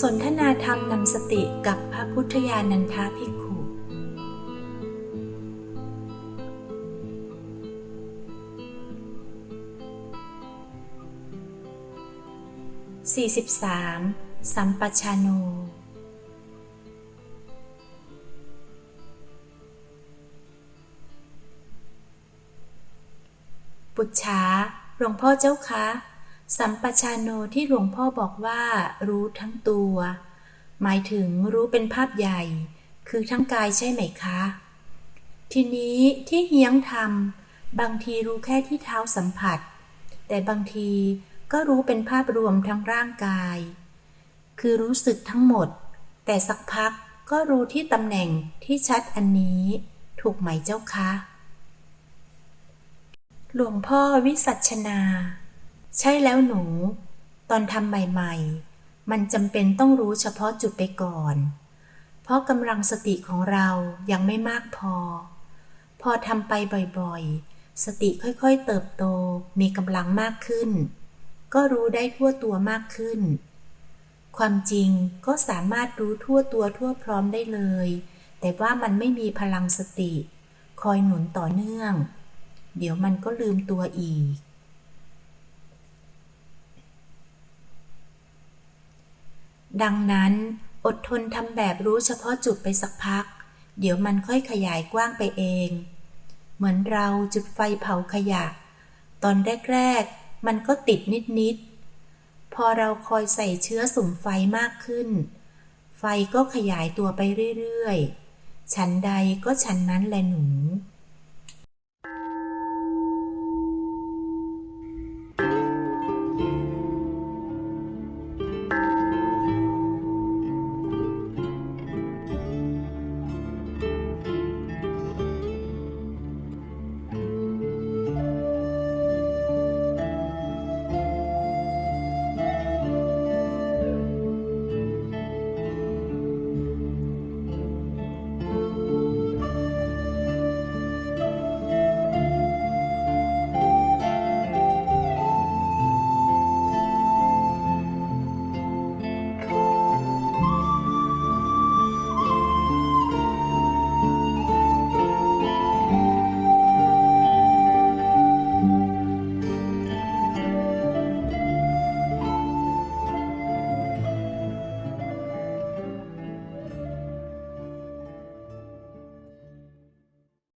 สนทนาธรรมนำสติกับพระพุทธญาณันทาภิกขุ 43. สัมปชาโน ปุจฉาหลวงพ่อเจ้าคะ สัมปชาโนที่หลวงพ่อบอกว่ารู้ทั้งตัว หมายถึงรู้เป็นภาพใหญ่ คือทั้งกายใช่ไหมคะ ทีนี้ที่เฮียงทำบางทีรู้แค่ที่เท้าสัมผัส แต่บางทีก็รู้เป็นภาพรวมทั้งร่างกาย คือรู้สึกทั้งหมด แต่สักพักก็รู้ที่ตำแหน่งที่ชัดอันนี้ ถูกไหมเจ้าคะ หลวงพ่อวิสัชนา ใช่แล้วหนู ตอนทำใหม่ๆ มันจำเป็นต้องรู้เฉพาะจุดไปก่อน เพราะกำลังสติของเรายังไม่มากพอ พอทำไปบ่อยๆ สติค่อยๆเติบโตมีกำลังมากขึ้น ก็รู้ได้ทั่วตัวมากขึ้น ความจริงก็สามารถรู้ทั่วตัวทั่วพร้อมได้เลย แต่ว่ามันไม่มีพลังสติ คอยหนุนต่อเนื่อง เดี๋ยวมันก็ลืมตัวอีก ดังนั้นอดทนทำแบบรู้เฉพาะจุดไปสักพัก เดี๋ยวมันค่อยขยายกว้างไปเอง เหมือนเราจุดไฟเผาขยะ ตอนแรก ๆ มันก็ติดนิด ๆ พอเราคอยใส่เชื้อสุ่มไฟมากขึ้น ไฟก็ขยายตัวไปเรื่อย ๆ ชั้นใดก็ชั้นนั้นแหละหนู